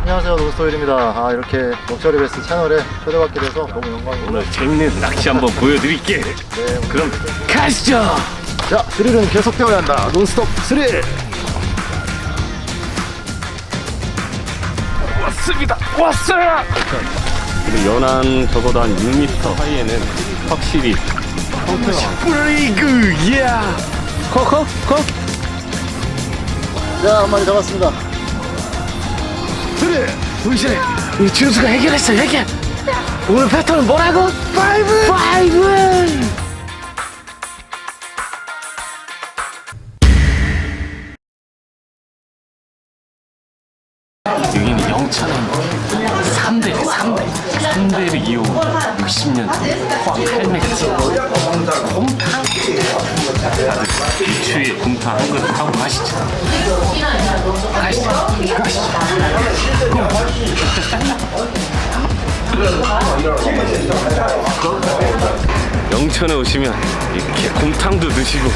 안녕하세요 노스토일입니다 아 이렇게 럭셔리 베스 채널에 초대받게 돼서 너무 영광입니다 오늘 재밌는 낚시 한번 보여드릴게. 네, 오늘 그럼 가시죠. 자 스릴은 계속되어야 한다 논스톱 스릴 왔습니다. 왔어요. 그리고 연한 적어도 한 6m 사이에는 확실히 브레이크 예. 커커 커. 자 한 마리 잡았습니다 그래. 우리 우리 준수가 해결했어 해결. 오늘 패턴은 뭐라고? 파이브. 파이브. 60년 포함 헬멧 곰탕 다들 유추에 곰탕 한 그릇 하고 가시죠. 가시죠. 가시죠. 영천에 오시면 이렇게 곰탕도 드시고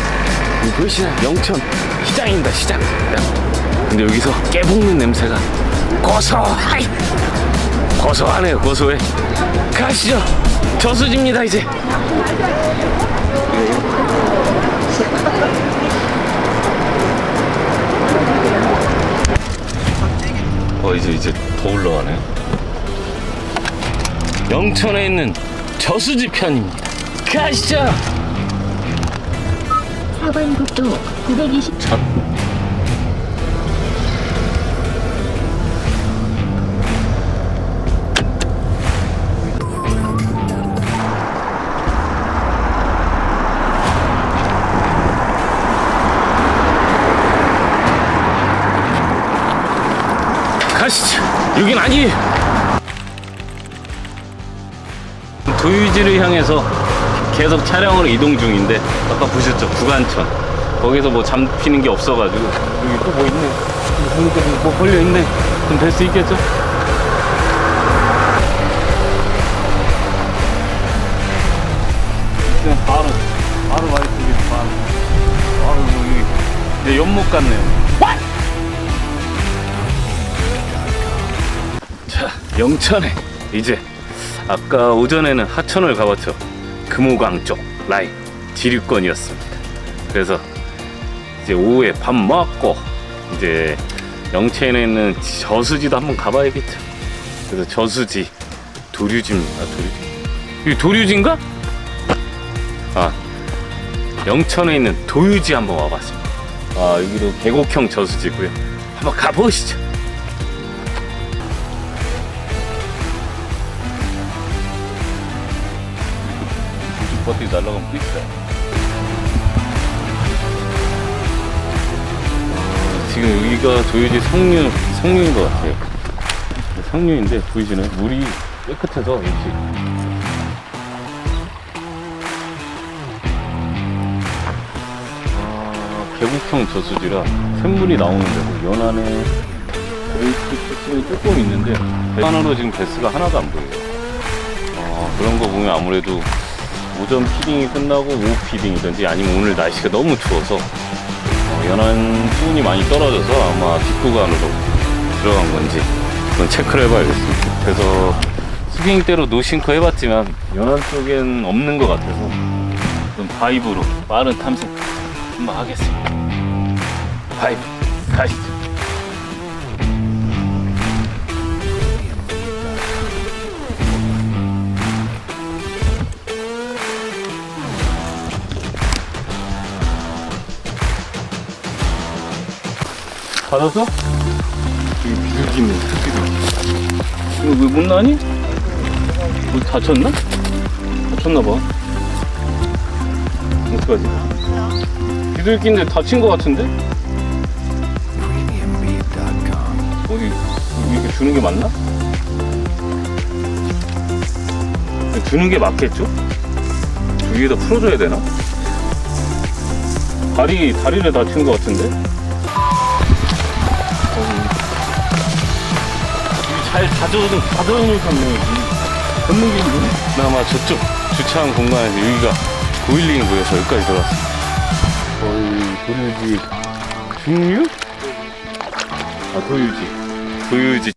무엇이나? 영천. 시장입니다 시장. 근데 여기서 깨 볶는 냄새가 고소하이! 고소하네요 고소해 가시죠. 저수지입니다 이제. 어 이제 이제 더 올라가네. 영천에 있는 저수지 편입니다. 가시죠. 4번 국도 920가 아니에요. 도유지를 향해서 계속 차량으로 이동 중인데 아까 보셨죠? 구간천. 거기서 뭐 잡히는 게 없어가지고 여기 또 뭐 있네. 보니까 뭐 걸려 있네. 좀 될 수 있겠죠? 그냥 바로 바로 와이프기 바로 바로 여기 이제 연못 같네요. 영천에 이제 아까 오전에는 하천을 가봤죠. 금호강 쪽 라인 지류권이었습니다. 그래서 이제 오후에 밥 먹고 이제 영천에 있는 저수지도 한번 가봐야겠죠. 그래서 저수지 도류지입니다. 도류지. 이 도류지인가? 아, 영천에 있는 도유지 한번 와봤습니다. 아, 여기도 계곡형 저수지고요. 한번 가보시죠. 버티 날라가면 또 있어. 지금 여기가 도유지 성류, 성류인 것 같아요. 성류인데 보이시나요? 물이 깨끗해서 역시. 아, 계곡형 저수지라 샘물이 나오는데도 연안에 베이스 조금 있는데 배안으로 지금 베스가 하나도 안 보여요. 아, 그런 거 보면 아무래도 오전 피딩이 끝나고 오후 피딩이든지 아니면 오늘 날씨가 너무 추워서 어, 연안 수온이 많이 떨어져서 아마 뒷구간으로 들어간 건지 그건 체크를 해봐야겠습니다. 그래서 스윙대로 노싱크 해봤지만 연안 쪽엔 없는 것 같아서 좀 바이브로 빠른 탐색 한번 하겠습니다. 바이브 가시죠. 받았어? 이게 비둘기네, 비둘기. 이거 왜 못 나니? 뭐 다쳤나? 다쳤나 봐. 어떡하지? 비둘기인데 다친 것 같은데? 어디, 이렇게 주는 게 맞나? 주는 게 맞겠죠? 위에다 풀어줘야 되나? 다리, 다리를 다친 것 같은데? 잘 다져도 다져놓으셨네 여기 전문기인데 아마 저쪽 주차한 공간에서 여기가 도일링이 보여서 여기까지 들어왔습니다. 거의 도유지 중류? 아 도유지 도유지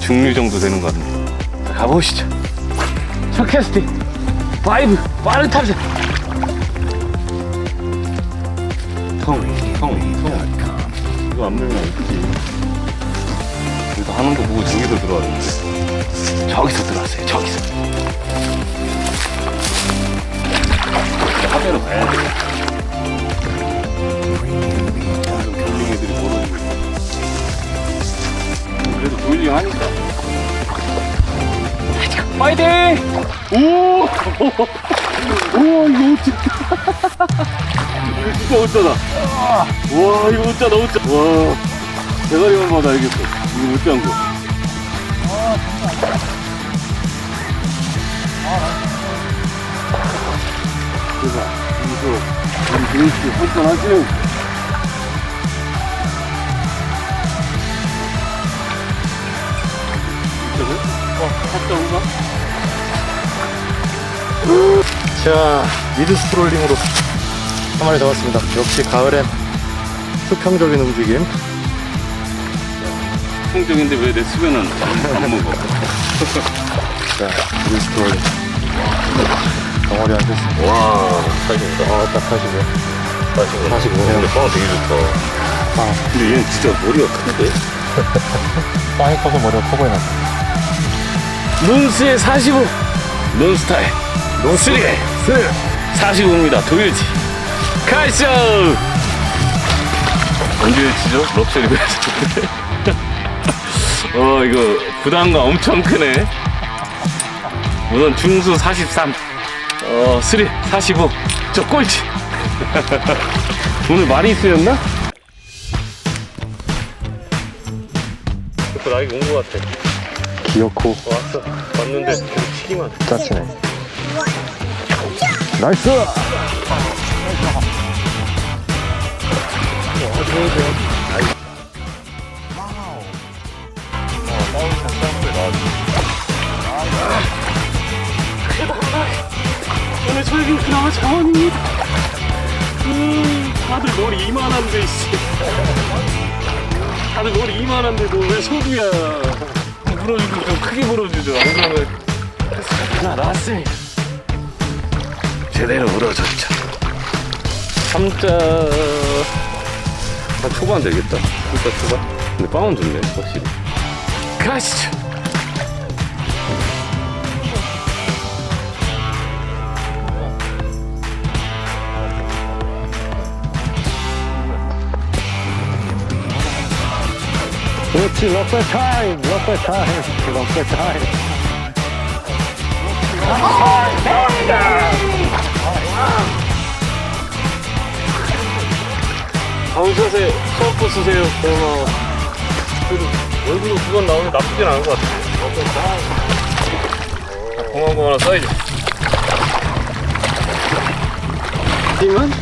중류 정도 되는 것 같네요. 자, 가보시죠. 첫 캐스팅 5 빠른 통, 통. 이거 안 밀면 어떡지? 여기서 하는 거 보고 저기서 들어왔는데 저기서 들어왔어요. 저기서. 하대로 가야 돼. 돌링 애들이 모르는 거. 그래도 돌링 하니까. 파이팅! 오! 우와, 이거 어쩌다. 이거 진짜 어쩌다. 와, 이거 어쩌다, 어쩌다. 와, 대가리만 봐도 알겠어. 이거 어쩌한 거. 대박. 이거, 우리 도희씨 한잔하지? 어, 갔다 온가? 자, 미드 스트롤링으로 한 마리 잡았습니다. 역시 가을엔 수평적인 움직임. 통적인데 왜 내 수변은 안 먹어? 자, 스트롤링. 덩어리 안 됐습니다. 와, 사진이다. 아, 딱 45. 45. 45. 근데 빵 되게 좋다. 아. 근데 얘는 진짜 머리가 큰데? 빵이 커서 머리가 커 보이나. 룬스의 45. 룬스타일. 룬스리. 45입니다. 도일지. 가시죠! 언제 치죠? 럭셔리 베스트. 어, 이거 부담감 엄청 크네. 우선 중수 43. 어, 스리 45. 저 꼴찌. 오늘 많이 쓰였나? 그 나이 온것 같아. 귀엽고 왔어. 왔는데 치기만 해. 짜치네. 나이스! 오늘 저에게 그나마 자원입니다. 음, 다들 머리 이만한데, 씨. 다들 머리 이만한데도 왜 소두야. 물어주고 좀 크게 물어주죠. 안 그러면. 자, 나왔습니다. 제대로 물어줬죠. 3자. 한 초반 되겠다. 3자 초반. 근데 빵은 좋네, 확실히. 가시죠. 그렇지, 럭배 타임! 럭배 타임! 럭배 타임! 방샷에 수업도 쓰세요. 고마워. 그래도 얼굴로 두번 나오면 나쁘진 않은 것 같아. 공항공 하나 사이즈. 하지만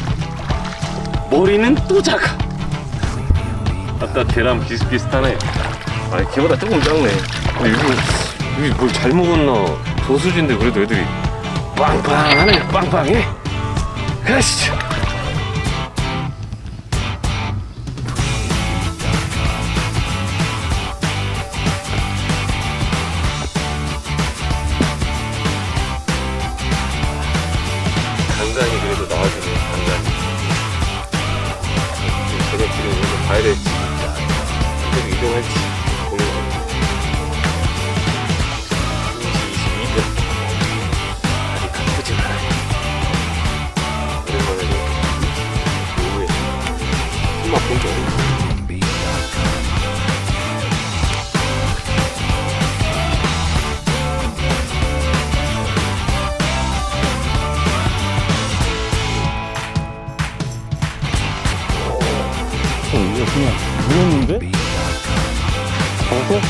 머리는 또 작아. 아까 걔랑 비슷비슷하네. 아니 걔보다 조금 작네. 근데 이거 이게 뭘잘 먹었나? 저수지인데 그래도 애들이 빵빵하네. 빵빵해. 가시죠. 간간히 그래도 나와주네 간간히 저녁길에 오늘 가야 될지 계속 이동할지 고민하고 22분 아직 가쁘진 않아요 오랜만에 오후에 숨막 본게 없네 어, 이거 그냥 누웠는데? 보고.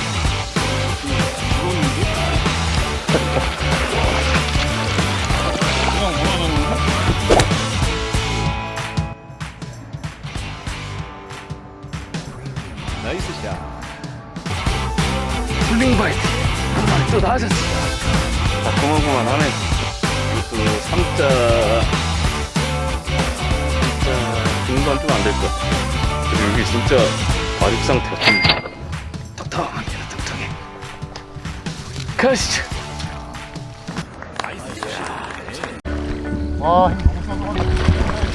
나이스 샷. 훌륭 바이트. 또 나아졌어. 아, 고만고만하네. 이것도 3자 3자 중반 좀안될 것 같아. 여기 진짜 바둑 상태가 좀 가시죠. 아,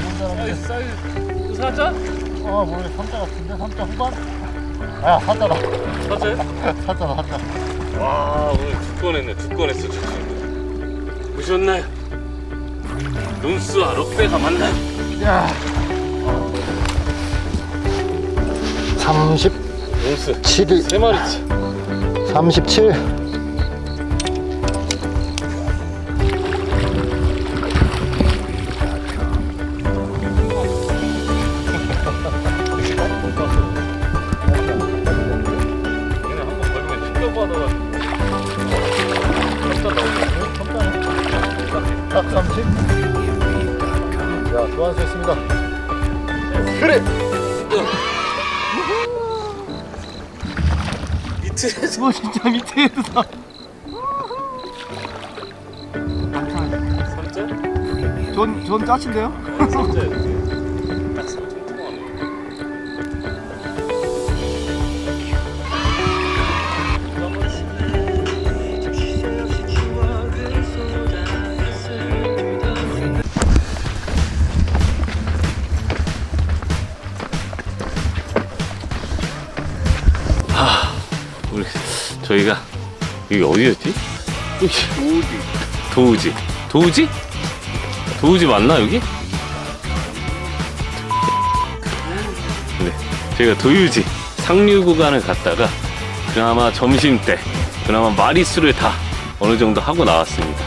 세서. 사이즈 사자? 아, 모르겠 3자 같은데? 3자 후반? 아, 4자다. 사자야? 4자다, 4자. 와 오늘 두 건 했네 두 건 했어 좋습니다 보셨나요? 논스와 럭베가 만나 야. 37이. 논스 세 마리치 37. 야, 수고하셨습니다. 그래! 밑에서 뭐 진짜 밑에서. 삼자? 전, 전 짜친데요? 삼자 저희가 여기 어디였지? 도우지 도우지 도우지? 도우지 맞나 여기? 네 저희가 도유지 상류 구간을 갔다가 그나마 점심때 그나마 마리수를 다 어느 정도 하고 나왔습니다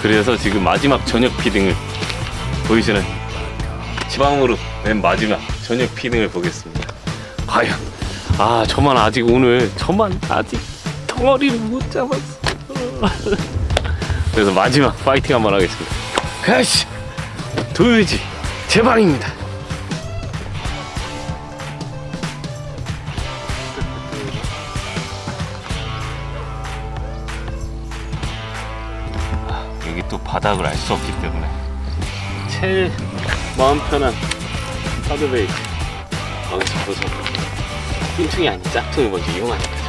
그래서 지금 마지막 저녁 피딩을 보이시는 지방으로 맨 마지막 저녁 피딩을 보겠습니다 과연 아 저만 아직 오늘 저만 아직 덩어리를 못 잡았어. 그래서 마지막 파이팅 한번 하겠습니다. 가시! 도유지 제 방입니다. 아, 여기 또 바닥을 알 수 없기 때문에. 제일 마음 편한 하드베이 여기서 보서 뚱퉁이 아닌 짝퉁을 먼저 이용하니까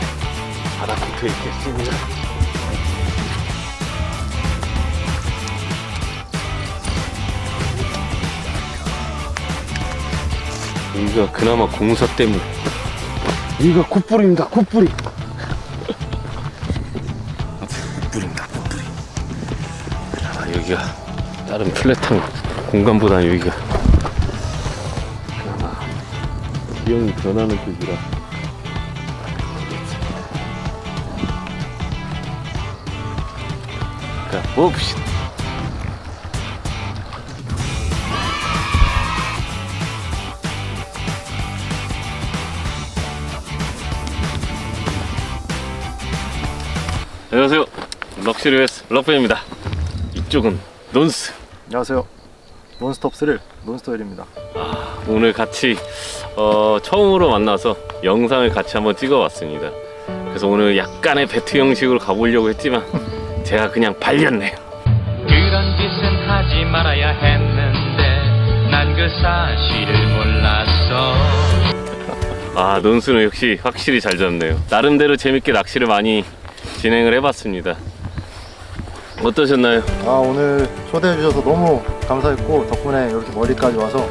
바닥 붙어 있겠습니다 여기가 그나마 공사 때문에. 여기가 굿불입니다 굿불이. 굿불입니다 굿불이. 그나마 여기가 다른 플랫한 공간보다는 여기가 그나마 기형이 변하는 쪽이라 봅시다 안녕하세요 럭셔리 웨스 럭베입니다 이쪽은 논스 안녕하세요. 논스톱 스릴, 논스톱일입니다. 오늘 같이 어, 처음으로 만나서 영상을 같이 한번 찍어봤습니다. 그래서 오늘 약간의 배트 형식으로 가보려고 했지만 제가 그냥 발렸네요. 그런 짓은 하지 말아야 했는데 난 그 사실을 몰랐어 아 논수는 역시 확실히 잘 잡네요. 나름대로 재밌게 낚시를 많이 진행을 해봤습니다. 어떠셨나요? 아, 오늘 초대해 주셔서 너무 감사했고, 덕분에 이렇게 멀리까지 와서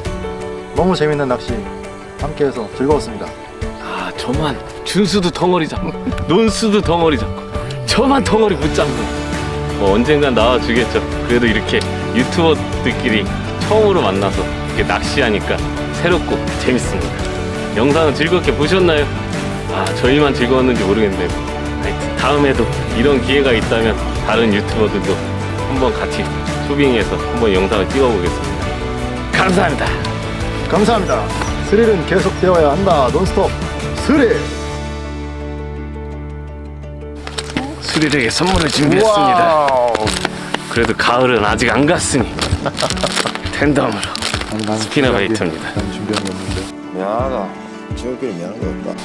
너무 재밌는 낚시 함께해서 즐거웠습니다. 아 저만 준수도 덩어리 잡고 논수도 덩어리 잡고 저만 덩어리 못 잡고 뭐 언젠간 나와주겠죠. 그래도 이렇게 유튜버들끼리 처음으로 만나서 이렇게 낚시하니까 새롭고 재밌습니다. 영상은 즐겁게 보셨나요? 아 저희만 즐거웠는지 모르겠네요. 하여튼 다음에도 이런 기회가 있다면 다른 유튜버들도 한번 같이 쇼빙해서 한번 영상을 찍어보겠습니다. 감사합니다. 감사합니다. 스릴은 계속되어야 한다. 논스톱 스릴! 스릴에게 선물을 준비했습니다. 그래도 가을은 아직 안 갔으니 텐덤으로 스피나바이트입니다. 준비한 건데. 미안하다. 지금끼리 미안한 거 없다.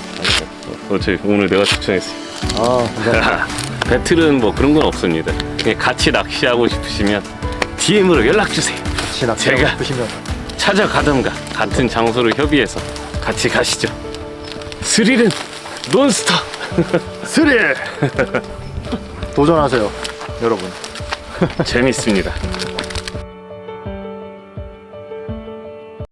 어, 어차피 오늘 내가 추천했어. 아, 배틀은 뭐 그런 건 없습니다. 같이 낚시하고 싶으시면 DM으로 연락 주세요. 혹시 제가- 보시면 찾아가던가 같은 장소를 협의해서 같이 가시죠. 스릴은 논스톱. 스릴. 도전하세요 여러분. 재밌습니다.